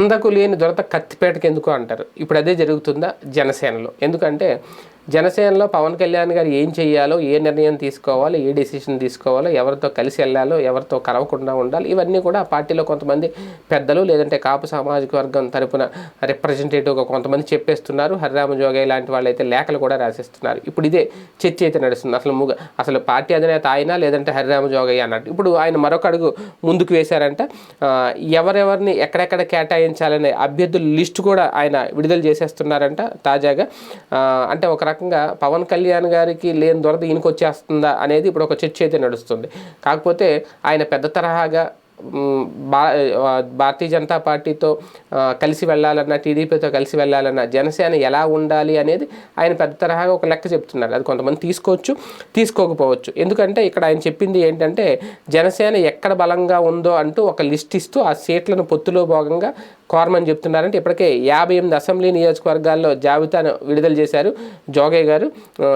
అందకు లేని దొరత కత్తిపేటకి ఎందుకు అంటారు? ఇప్పుడు అదే జరుగుతుందా జనసేనలో? ఎందుకంటే జనసేనలో పవన్ కళ్యాణ్ గారు ఏం చేయాలో ఏ నిర్ణయం తీసుకోవాలో ఏ డెసిషన్ తీసుకోవాలో ఎవరితో కలిసి వెళ్ళాలో ఎవరితో కలవకుండా ఉండాలి ఇవన్నీ కూడా ఆ పార్టీలో కొంతమంది పెద్దలు లేదంటే కాపు సామాజిక వర్గం తరపున రిప్రజెంటేటివ్గా కొంతమంది చెప్పేస్తున్నారు. హరిరామ జోగయ్య లాంటి వాళ్ళు అయితే లేఖలు కూడా రాసేస్తున్నారు. ఇప్పుడు ఇదే చర్చ అయితే నడుస్తుంది. అసలు ముగ అసలు పార్టీ అధినేత ఆయన లేదంటే హరిరామ జోగయ్య అన్నట్టు. ఇప్పుడు ఆయన మరొక అడుగు ముందుకు వేశారంట. ఎవరెవరిని ఎక్కడెక్కడ కేటాయించాలనే అభ్యర్థుల లిస్టు కూడా ఆయన విడుదల చేసేస్తున్నారంట తాజాగా. అంటే ఒక రకం రకంగా పవన్ కళ్యాణ్ గారికి లేని దొరద ఈయనకు వచ్చేస్తుందా అనేది ఇప్పుడు ఒక చర్చ అయితే నడుస్తుంది. కాకపోతే ఆయన పెద్ద తరహాగా భారతీయ జనతా పార్టీతో కలిసి వెళ్ళాలన్నా టీడీపీతో కలిసి వెళ్ళాలన్నా జనసేన ఎలా ఉండాలి అనేది ఆయన పెద్ద తరహాగా ఒక లెక్క చెప్తున్నారు. అది కొంతమంది తీసుకోవచ్చు తీసుకోకపోవచ్చు. ఎందుకంటే ఇక్కడ ఆయన చెప్పింది ఏంటంటే జనసేన ఎక్కడ బలంగా ఉందో అంటూ ఒక లిస్ట్ ఇస్తూ ఆ సీట్లను పొత్తులో భాగంగా కోరమని చెప్తున్నారంటే ఇప్పటికే యాభై ఎనిమిది అసెంబ్లీ నియోజకవర్గాల్లో జాబితాను విడుదల చేశారు జోగయ్య గారు.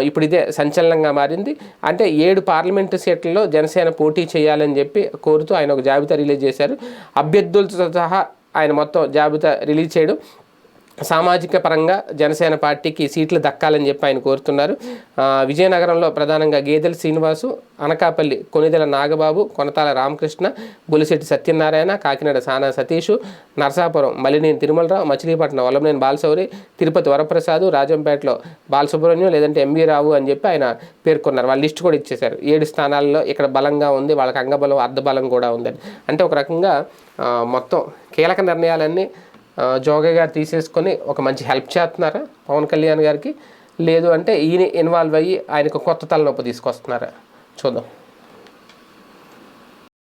ఇప్పుడు ఇదే సంచలనంగా మారింది. అంటే ఏడు పార్లమెంటు సీట్లలో జనసేన పోటీ చేయాలని చెప్పి కోరుతూ ఆయన ఒక జాబితా రిలీజ్ చేశారు. అభ్యర్థులతో సహా ఆయన మొత్తం జాబితా రిలీజ్ చేయడం సామాజిక పరంగా జనసేన పార్టీకి సీట్లు దక్కాలని చెప్పి ఆయన కోరుతున్నారు. విజయనగరంలో ప్రధానంగా గేదెల శ్రీనివాసు అనకాపల్లి కొనిదెల నాగబాబు కొనతాల రామకృష్ణ బులిశెట్టి సత్యనారాయణ కాకినాడ సానా సతీష్ నరసాపురం మలినేని తిరుమలరావు మచిలీపట్నం వల్లభనేని బాలశౌరి తిరుపతి వరప్రసాద్ రాజంపేటలో బాలసుబ్రహ్మణ్యం లేదంటే ఎంవి రావు అని చెప్పి ఆయన పేర్కొన్నారు. వాళ్ళ లిస్ట్ కూడా ఇచ్చేశారు. ఏడు స్థానాల్లో ఇక్కడ బలంగా ఉంది. వాళ్ళకి అంగబలం అర్ధబలం కూడా ఉందని. అంటే ఒక రకంగా మొత్తం కీలక నిర్ణయాలన్నీ జోగయ్య గారు తీసేసుకొని ఒక మంచి హెల్ప్ చేస్తున్నారా? పవన్ కళ్యాణ్ గారికి? లేదు అంటే ఈయన ఇన్వాల్వ్ అయ్యి ఆయనకు కొత్త తలనొప్పి తీసుకొస్తున్నారా? చూద్దాం.